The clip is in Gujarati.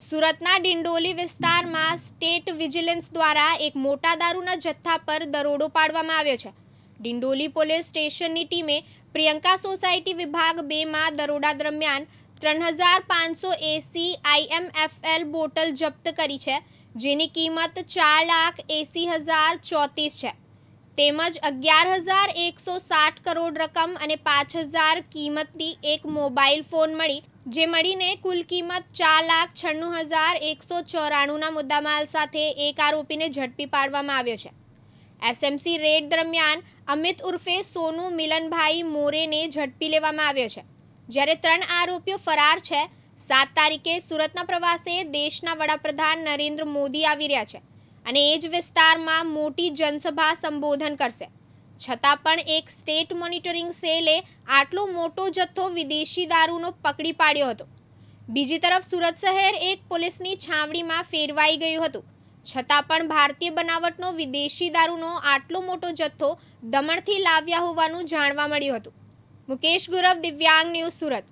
સુરતના ડિંડોલી વિસ્તારમાં સ્ટેટ વિજિલન્સ દ્વારા એક મોટા દારૂના જથ્થા પર દરોડો પાડવામાં આવ્યો છે. ડિંડોલી પોલીસ સ્ટેશનની ટીમે પ્રિયંકા સોસાયટી વિભાગ બેમાં દરોડા દરમિયાન ત્રણ હજાર પાંચસો એસી આઈએમએફએલ બોટલ જપ્ત કરી છે, જેની કિંમત ચાર લાખ એસી હજાર ચોત્રીસ છે. તેમજ અગિયાર હજાર એકસો સાઠ કરોડ રકમ અને પાંચ હજાર કિંમતની એક મોબાઈલ ફોન મળી જે મળીને કુલ કિંમત ચાર લાખ છન્નું હજાર એકસો ચોરાણુંના મુદ્દામાલ સાથે એક આરોપીને ઝડપી પાડવામાં આવ્યો છે. એસએમસી રેડ દરમિયાન અમિત ઉર્ફે સોનુ મિલનભાઈ મોરેને ઝડપી લેવામાં આવ્યો છે. જ્યારે ત્રણ આરોપીઓ ફરાર છે, સાત તારીખે સુરતના પ્રવાસે દેશના વડાપ્રધાન નરેન્દ્ર મોદી આવી રહ્યા છે અને એ જ વિસ્તારમાં મોટી જનસભા સંબોધન કરશે. છતાં પણ એક સ્ટેટ મોનિટરિંગ સેલે આટલો મોટો જથ્થો વિદેશી દારૂનો પકડી પાડ્યો હતો. બીજી તરફ સુરત શહેર એક પોલીસની છાવણીમાં ફેરવાઈ ગયું હતું. છતાં પણ ભારતીય બનાવટનો વિદેશી દારૂનો આટલો મોટો જથ્થો દમણથી લાવ્યા હોવાનું જાણવા મળ્યું હતું. મુકેશ ગુરવ, દિવ્યાંગ ન્યૂઝ સુરત.